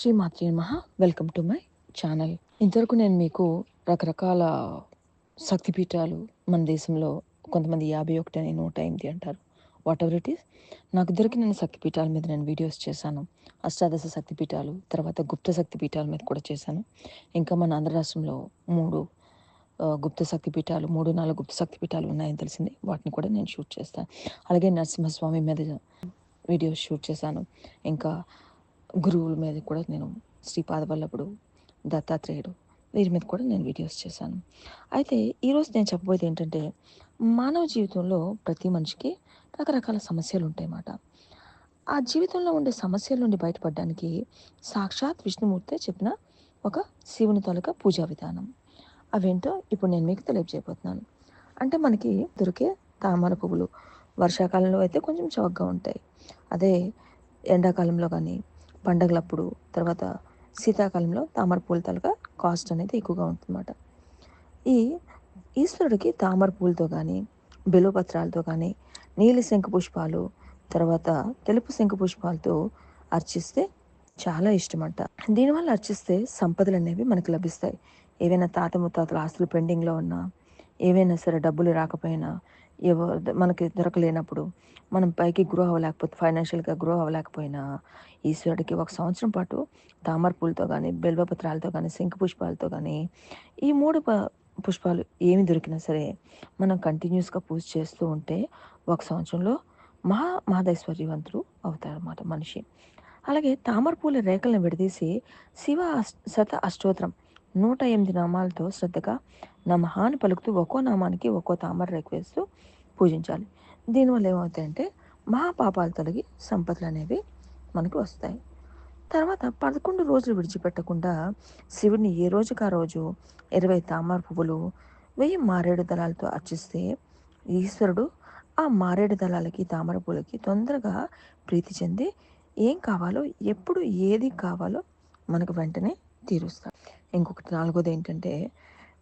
శ్రీ మాత్రి మహా welcome to my channel ఇంతవరకు నేను మీకు రకరకాల శక్తిపీఠాలు మన దేశంలో కొంతమంది యాభై ఒకటి అని నూట ఎనిమిది అంటారు. వాట్ ఎవర్ ఇట్ ఈస్ నాకు దొరికిన శక్తిపీఠాల మీద నేను వీడియోస్ చేశాను. అష్టాదశ శక్తిపీఠాలు తర్వాత గుప్త శక్తిపీఠాల మీద కూడా చేశాను. ఇంకా మన ఆంధ్ర రాష్ట్రంలో మూడు గుప్త శక్తిపీఠాలు మూడు నాలుగు గుప్త శక్తిపీఠాలు ఉన్నాయని తెలిసింది. వాటిని కూడా నేను షూట్ చేస్తాను అలాగే నరసింహస్వామి మీద వీడియోస్ షూట్ చేశాను. ఇంకా గురువుల మీద కూడా నేను శ్రీపాదవల్లభుడు దత్తాత్రేయుడు వీరి మీద కూడా నేను వీడియోస్ చేశాను. అయితే ఈరోజు నేను చెప్పబోయేది ఏంటంటే మానవ జీవితంలో ప్రతి మనిషికి రకరకాల సమస్యలు ఉంటాయన్నమాట. ఆ జీవితంలో ఉండే సమస్యల నుండి బయటపడడానికి సాక్షాత్ విష్ణుమూర్తే చెప్పిన ఒక శివుని తాలూకా పూజా విధానం. అవేంటో ఇప్పుడు నేను మీకు తెలియజేయబోతున్నాను. అంటే మనకి దొరికే తామర పువ్వులు వర్షాకాలంలో అయితే కొంచెం చౌకగా ఉంటాయి. అదే ఎండాకాలంలో కానీ పండగలప్పుడు తర్వాత శీతాకాలంలో తామర పూల తాలూకా కాస్ట్ అనేది ఎక్కువగా ఉంటుందన్నమాట. ఈ ఈశ్వరుడికి తామర పూలతో కానీ బిలువపత్రాలతో కానీ నీలి శంఖ పుష్పాలు తర్వాత తెలుపు శంఖ పుష్పాలతో అర్చిస్తే చాలా ఇష్టమంట. దీనివల్ల అర్చిస్తే సంపదలు అనేవి మనకు లభిస్తాయి. ఏవైనా తాత ముత్తాతల ఆస్తులు పెండింగ్లో ఉన్నా ఏవైనా సరే డబ్బులు రాకపోయినా ఏవో మనకి దొరకలేనప్పుడు మనం పైకి గ్రో అవ్వలేకపోతే ఫైనాన్షియల్గా గ్రో అవ్వలేకపోయినా ఈశ్వరుడికి ఒక సంవత్సరం పాటు తామర పూలతో కానీ బెల్వపత్రాలతో కానీ శంఖ పుష్పాలతో కానీ ఈ మూడు పుష్పాలు ఏమి దొరికినా సరే మనం కంటిన్యూస్గా పూజ చేస్తూ ఉంటే ఒక సంవత్సరంలో మహా మహదైశ్వర్యవంతుడు అవుతారన్నమాట మనిషి. అలాగే తామర పూల రేఖలను విడదీసి శివ శత అష్టోత్తరం నూట ఎనిమిది నామాలతో శ్రద్ధగా నమహాన్ని పలుకుతూ ఒక్కో నామానికి ఒక్కో తామర రేఖ వేస్తూ పూజించాలి. దీనివల్ల ఏమవుతాయంటే మహాపాపాలు తొలగి సంపదలు అనేవి మనకు వస్తాయి. తర్వాత పదకొండు రోజులు విడిచిపెట్టకుండా శివుడిని ఏ రోజుకి ఆ రోజు ఇరవై తామర పువ్వులు వెయ్యి మారేడు దళాలతో అర్చిస్తే ఈశ్వరుడు ఆ మారేడు దళాలకి తామర పూలకి తొందరగా ప్రీతి చెంది ఏం కావాలో ఎప్పుడు ఏది కావాలో మనకు వెంటనే తీరుస్తారు ఇంకొకటి నాలుగోది ఏంటంటే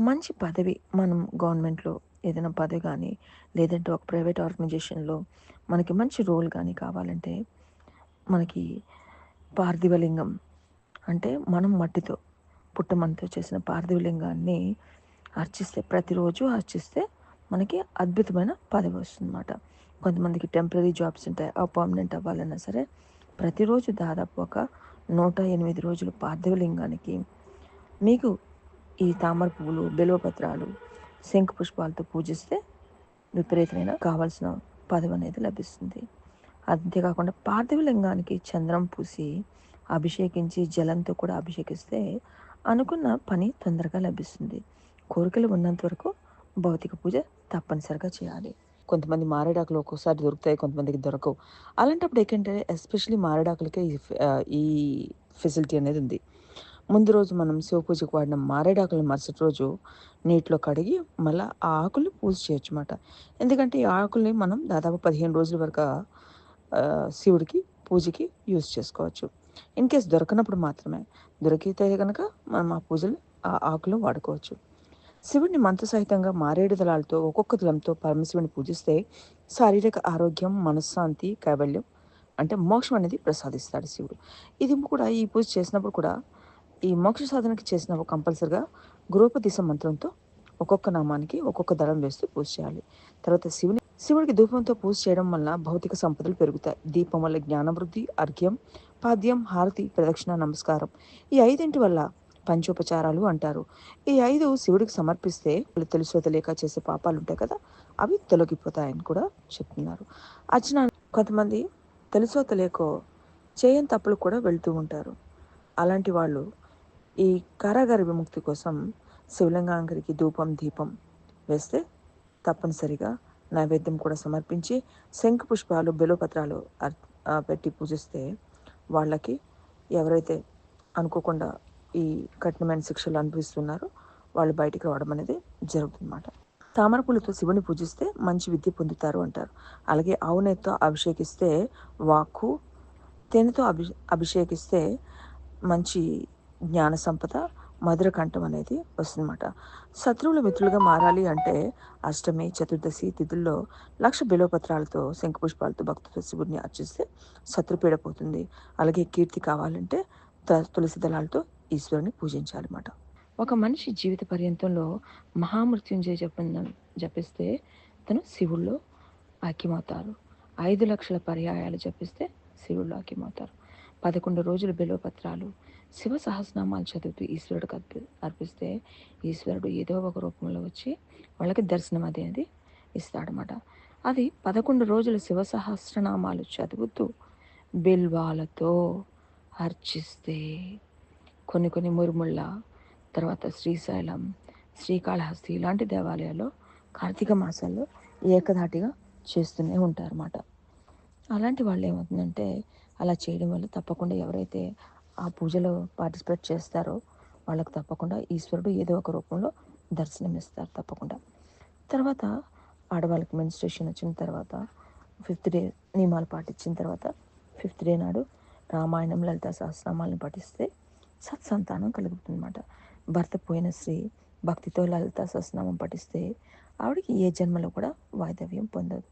మంచి పదవి మనం గవర్నమెంట్లో ఏదైనా పదవి కానీ లేదంటే ఒక ప్రైవేట్ ఆర్గనైజేషన్లో మనకి మంచి రోల్ కానీ కావాలంటే మనకి పార్థివలింగం అంటే మనం మట్టితో పుట్టమంతో చేసిన పార్థివలింగాన్ని అర్చిస్తే ప్రతిరోజు అర్చిస్తే మనకి అద్భుతమైన పదవి వస్తుందన్నమాట. కొంతమందికి టెంపరీ జాబ్స్ ఉంటాయి ఆ పర్మనెంట్ అవ్వాలన్నా సరే ప్రతిరోజు దాదాపు ఒక నూట ఎనిమిది రోజులు పార్థివలింగానికి మీకు ఈ తామర పువ్వులు బిల్వపత్రాలు శంఖ పుష్పాలతో పూజిస్తే విపరీతమైన కావాల్సిన పదవి అనేది లభిస్తుంది. అంతేకాకుండా పార్థివలింగానికి చంద్రం పూసి అభిషేకించి జలంతో కూడా అభిషేకిస్తే అనుకున్న పని తొందరగా లభిస్తుంది. కోరికలు ఉన్నంత వరకు భౌతిక పూజ తప్పనిసరిగా చేయాలి. కొంతమంది మారేడాకులు ఒక్కోసారి దొరుకుతాయి కొంతమందికి దొరకవు. అలాంటప్పుడు ఏంటంటే ఎస్పెషలీ మారేడాకులకే ఈ ఫెసిలిటీ అనేది ఉంది. ముందు రోజు మనం శివ పూజకు వాడిన మారేడాకులను మరుసటి రోజు నీటిలో కడిగి మళ్ళీ ఆ ఆకులు పూజ చేయొచ్చు ఎందుకంటే ఈ ఆకుల్ని మనం దాదాపు పదిహేను రోజుల వరకు శివుడికి పూజకి యూజ్ చేసుకోవచ్చు. ఇన్ కేస్ దొరకనప్పుడు మాత్రమే. దొరికితే కనుక మనం ఆ పూజలు ఆ ఆకులు వాడుకోవచ్చు. శివుడిని మంత్రసహితంగా మారేడు దళాలతో ఒక్కొక్క దళంతో పరమశివుని పూజిస్తే శారీరక ఆరోగ్యం మనశ్శాంతి కైవల్యం అంటే మోక్షం అనేది ప్రసాదిస్తాడు శివుడు. ఇది కూడా ఈ పూజ చేసినప్పుడు కూడా ఈ మోక్ష సాధనకి చేసిన కంపల్సరిగా గృహపదిశ మంత్రంతో ఒక్కొక్క నామానికి ఒక్కొక్క దళం వేస్తూ పూజ చేయాలి. తర్వాత శివుని శివుడికి ధూపంతో పూజ చేయడం వల్ల భౌతిక సంపదలు పెరుగుతాయి. దీపం వల్ల జ్ఞానవృద్ధి అర్ఘ్యం పాద్యం హారతి ప్రదక్షిణ నమస్కారం ఈ ఐదింటి వల్ల పంచోపచారాలు అంటారు. ఈ ఐదు శివుడికి సమర్పిస్తే తెలుసో తెలియక చేసే పాపాలు ఉంటాయి కదా అవి తొలగిపోతాయని కూడా చెప్తున్నారు. అర్చన కొంతమంది తెలుసో తెలియకో చేయని తప్పులు కూడా వెళ్తూ ఉంటారు. అలాంటి వాళ్ళు ఈ కారాగార విముక్తి కోసం శివలింగాంగరికి ధూపం దీపం వేస్తే తప్పనిసరిగా నైవేద్యం కూడా సమర్పించి శంఖ పుష్పాలు బెలోపత్రాలు పెట్టి పూజిస్తే వాళ్ళకి ఎవరైతే అనుకోకుండా ఈ కఠినమైన శిక్షలు అనుభవిస్తున్నారు. వాళ్ళు బయటికి రావడం అనేది జరుగుతుందన్నమాట. తామర పూలతో శివుని పూజిస్తే మంచి విద్య పొందుతారు అంటారు. అలాగే ఆవునేతో అభిషేకిస్తే వాక్కు తేనెతో అభి అభిషేకిస్తే మంచి జ్ఞాన సంపద మధుర కంఠం అనేది వస్తుందన్నమాట. శత్రువుల మిత్రులుగా మారాలి అంటే అష్టమి చతుర్దశి తిథుల్లో లక్ష బిలోపత్రాలతో శంఖపుష్పాలతో భక్తులతో శివుడిని అర్చిస్తే శత్రుపీడ పోతుంది. అలాగే కీర్తి కావాలంటే త- తులసి దళాలతో ఈశ్వరుని పూజించాలన్నమాట. ఒక మనిషి జీవిత పర్యంతంలో మహామృత్యుంజయ జపం జపిస్తే తను శివుల్లో ఐక్యమవుతారు ఐదు లక్షల పర్యాయాలు జపిస్తే శివుల్లో ఐక్యమవుతారు పదకొండు రోజులు బిలవపత్రాలు శివ సహస్రనామాలు చదువుతూ ఈశ్వరుడికి అర్పి అర్పిస్తే ఈశ్వరుడు ఏదో ఒక రూపంలో వచ్చి వాళ్ళకి దర్శనం అనేది ఇస్తాడనమాట అది పదకొండు రోజులు శివ సహస్రనామాలు చదువుతూ బిల్వాలతో అర్చిస్తే కొన్ని కొన్ని మురుముళ్ళ తర్వాత శ్రీశైలం శ్రీకాళహస్తి ఇలాంటి దేవాలయాల్లో కార్తీక మాసాల్లో ఏకధాటిగా చేస్తూనే ఉంటారన్నమాట. అలాంటి వాళ్ళు ఏమవుతుందంటే అలా చేయడం వల్ల తప్పకుండా ఎవరైతే ఆ పూజలో పార్టిసిపేట్ చేస్తారో వాళ్ళకి తప్పకుండా ఈశ్వరుడు ఏదో ఒక రూపంలో దర్శనం ఇస్తారు తప్పకుండా. తర్వాత ఆడవాళ్ళకి మెన్స్ట్రేషన్ వచ్చిన తర్వాత ఫిఫ్త్ డే నియమాలు పాటించిన తర్వాత ఫిఫ్త్ డే నాడు రామాయణం లలిత సహస్రనామాలను పఠిస్తే సత్సంతానం కలుగుతుందన్నమాట. భర్త పోయిన స్త్రీ భక్తితో లలిత సస్నామం పఠిస్తే ఆవిడకి ఏ జన్మలో కూడా వాయిదవ్యం పొందదు.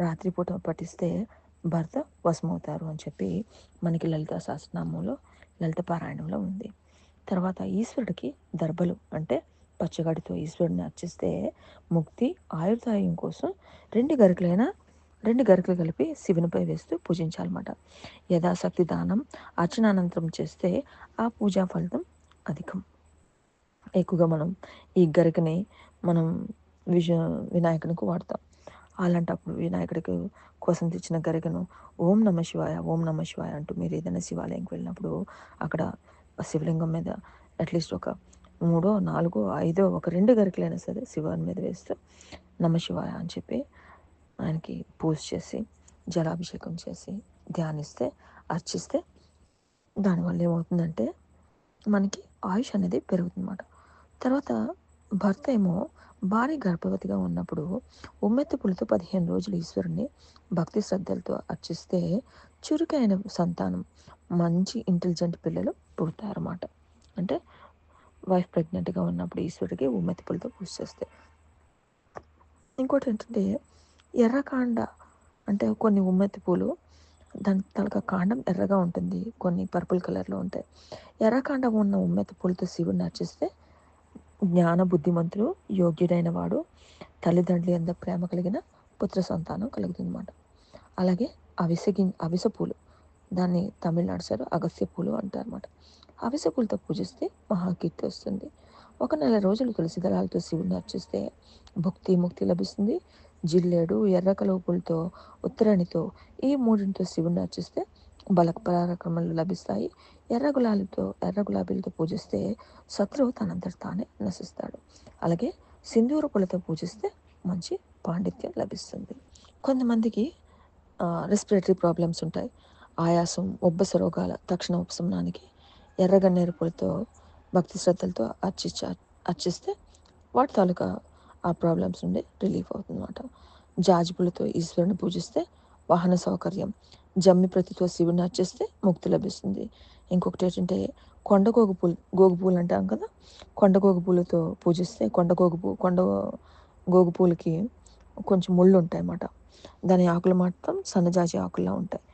రాత్రిపూట పఠిస్తే భర్త వశమవుతారు అని చెప్పి మనకి లలిత సహస్రనామంలో లలిత పారాయణంలో ఉంది. తర్వాత ఈశ్వరుడికి దర్భలు అంటే పచ్చగడితో ఈశ్వరుడిని అర్చిస్తే ముక్తి ఆయుర్దాయం కోసం రెండు గరికలైనా రెండు గరికలు కలిపి శివునిపై వేస్తూ పూజించాలన్నమాట. యథాశక్తి దానం అర్చనానంతరం చేస్తే ఆ పూజా ఫలితం అధికం. ఎక్కువగా మనం ఈ గరికని మనం విజ వినాయకునికి వాడతాం. అలాంటప్పుడు వినాయకుడికి కోసం తెచ్చిన గరికను ఓం నమ శివాయ ఓం నమ శివాయ అంటూ మీరు ఏదైనా శివాలయంకి వెళ్ళినప్పుడు అక్కడ శివలింగం మీద అట్లీస్ట్ ఒక మూడో నాలుగో ఐదో ఒక రెండు గరికలైనా సరే శివాని మీద వేస్తూ నమ శివాయ అని చెప్పి ఆయనకి పూజ చేసి జలాభిషేకం చేసి ధ్యానిస్తే అర్చిస్తే దానివల్ల ఏమవుతుందంటే మనకి ఆయుష్ అనేది పెరుగుతుందన్నమాట. తర్వాత భర్త ఏమో భార్య గర్భవతిగా ఉన్నప్పుడు ఉమ్మెత్తి పులితో పదిహేను రోజులు ఈశ్వరుణ్ణి భక్తి శ్రద్ధలతో అర్చిస్తే చురుకైన సంతానం మంచి ఇంటెలిజెంట్ పిల్లలు పుడతారన్నమాట. అంటే వైఫ్ ప్రెగ్నెంట్గా ఉన్నప్పుడు ఈశ్వరుడికి ఉమ్మెత్తి పులితో పూజ చేస్తే. ఇంకోటి ఏంటంటే ఎర్రకాండ అంటే కొన్ని ఉమ్మెత్తి పూలు దాని తలక కాండం ఎర్రగా ఉంటుంది కొన్ని పర్పుల్ కలర్లో ఉంటాయి. ఎర్రకాండం ఉన్న ఉమ్మెత్తి పూలతో శివుడిని అర్చిస్తే జ్ఞాన బుద్ధిమంతుడు యోగ్యుడైన వాడు తల్లిదండ్రులు ఎంత ప్రేమ కలిగిన పుత్ర సంతానం కలుగుతుందన్నమాట. అలాగే అవిసగి గిం అవిసె పూలు దాన్ని తమిళనాడు సైడ్ అగస్త్య పూలు అంటారన్నమాట. అవిసె పూలతో పూజిస్తే మహాకీర్తి వస్తుంది. ఒక నెల రోజులు తులసి దళాలతో శివుడిని అర్చిస్తే భక్తి ముక్తి లభిస్తుంది. జిల్లేడు ఎర్రకలోపులతో ఉత్తరణితో ఈ మూడింటితో శివుని అర్చిస్తే బలక పరాక్రమాలు లభిస్తాయి. ఎర్ర గులాబీలతో ఎర్ర గులాబీలతో పూజిస్తే శత్రువు తనంతట తానే నశిస్తాడు. అలాగే సింధూర పూలతో పూజిస్తే మంచి పాండిత్యం లభిస్తుంది. కొంతమందికి రెస్పిరేటరీ ప్రాబ్లమ్స్ ఉంటాయి. ఆయాసం ఉబ్బస రోగాల తక్షణ ఉపశమనానికి ఎర్రగన్నేరు పూలతో భక్తి శ్రద్ధలతో అర్చించ అర్చిస్తే వాటి తాలూకా ఆ ప్రాబ్లమ్స్ నుండి రిలీఫ్ అవుతుందన్నమాట. జాజి పూలతో ఈశ్వరుని పూజిస్తే వాహన సౌకర్యం. జమ్మి ప్రతితో శివుని అర్చిస్తే ముక్తి లభిస్తుంది. ఇంకొకటి ఏంటంటే కొండ గోగు పూలు గోగు పూలు అంటాం కదా? కొండ గోగు పూలతో పూజిస్తే కొండ గోగు పూ కొండ గోగు పూలకి కొంచెం ముళ్ళు ఉంటాయి అన్నమాట దాని ఆకులు మాత్రం సన్నజాజి ఆకుల్లా ఉంటాయి.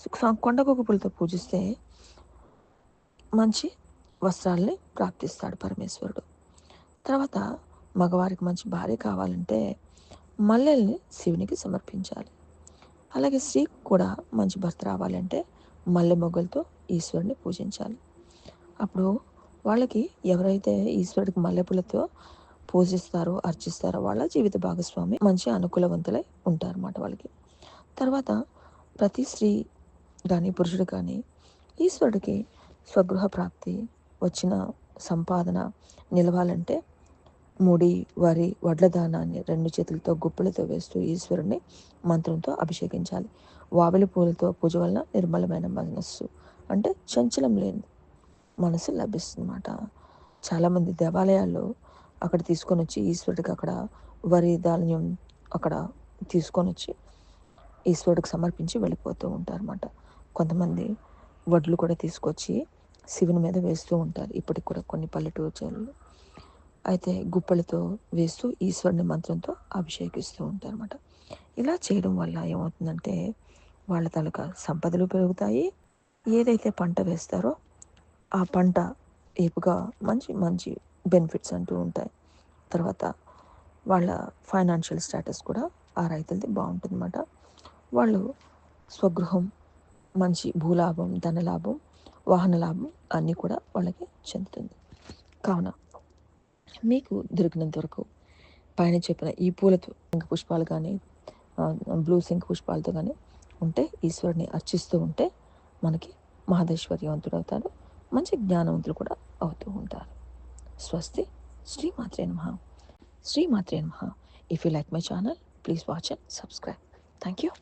కొండగోగు కొండ గోగు పూలతో పూజిస్తే మంచి వస్త్రాల్ని ప్రాప్తిస్తాడు పరమేశ్వరుడు. తర్వాత మగవారికి మంచి భార్య కావాలంటే మల్లెల్ని శివునికి సమర్పించాలి. అలాగే స్త్రీకి కూడా మంచి భర్త రావాలంటే మల్లె మొగ్గలతో ఈశ్వరుని పూజించాలి. అప్పుడు వాళ్ళకి ఎవరైతే ఈశ్వరుడికి మల్లెపూలతో పూజిస్తారో అర్చిస్తారో వాళ్ళ జీవిత భాగస్వామి మంచి అనుకూలవంతులై ఉంటారన్నమాట వాళ్ళకి. తర్వాత ప్రతి స్త్రీ కానీ పురుషుడు కానీ ఈశ్వరుడికి స్వగృహ ప్రాప్తి వచ్చిన సంపాదన నిలవాలంటే ముడి వరి వడ్ల దానాన్ని రెండు చేతులతో గుప్పలతో వేస్తూ ఈశ్వరుణ్ణి మంత్రంతో అభిషేకించాలి. వావిలి పూలతో పూజ వలన నిర్మలమైన మనస్సు అంటే చంచలం లేని మనసు లభిస్తుందన్నమాట. చాలామంది దేవాలయాల్లో అక్కడ తీసుకొని వచ్చి ఈశ్వరుడికి అక్కడ వరి ధాన్యం అక్కడ తీసుకొని వచ్చి ఈశ్వరుడికి సమర్పించి వెళ్ళిపోతూ ఉంటారన్నమాట. కొంతమంది వడ్లు కూడా తీసుకొచ్చి శివుని మీద వేస్తూ ఉంటారు. ఇప్పటికి కూడా కొన్ని పల్లెటూరు అయితే గుప్పలతో వేస్తూ ఈశ్వరుని మంత్రంతో అభిషేకిస్తూ ఉంటారు అనమాట ఇలా చేయడం వల్ల ఏమవుతుందంటే వాళ్ళ తాలూకా సంపదలు పెరుగుతాయి. ఏదైతే పంట వేస్తారో ఆ పంట ఏపుగా మంచి మంచి బెనిఫిట్స్ అంటూ ఉంటాయి. తర్వాత వాళ్ళ ఫైనాన్షియల్ స్టేటస్ కూడా ఆ రైతులది బాగుంటుందన్నమాట. వాళ్ళు స్వగృహం మంచి భూలాభం ధనలాభం వాహన లాభం అన్నీ కూడా వాళ్ళకి చెందుతుంది. కావున మీకు దొరికినంత వరకు పైన చెప్పిన ఈ పూలతో ఇంక పుష్పాలు కానీ బ్లూ సింక్ పుష్పాలతో కానీ ఉంటే ఈశ్వరుని అర్చిస్తూ ఉంటే మనకి మహదేశ్వర్యవంతుడు అవుతాడు మంచి జ్ఞానవంతులు కూడా అవుతూ ఉంటారు. స్వస్తి శ్రీమాత్రే నమ. శ్రీమాత్రే నమ. If you like my channel please watch and subscribe thank you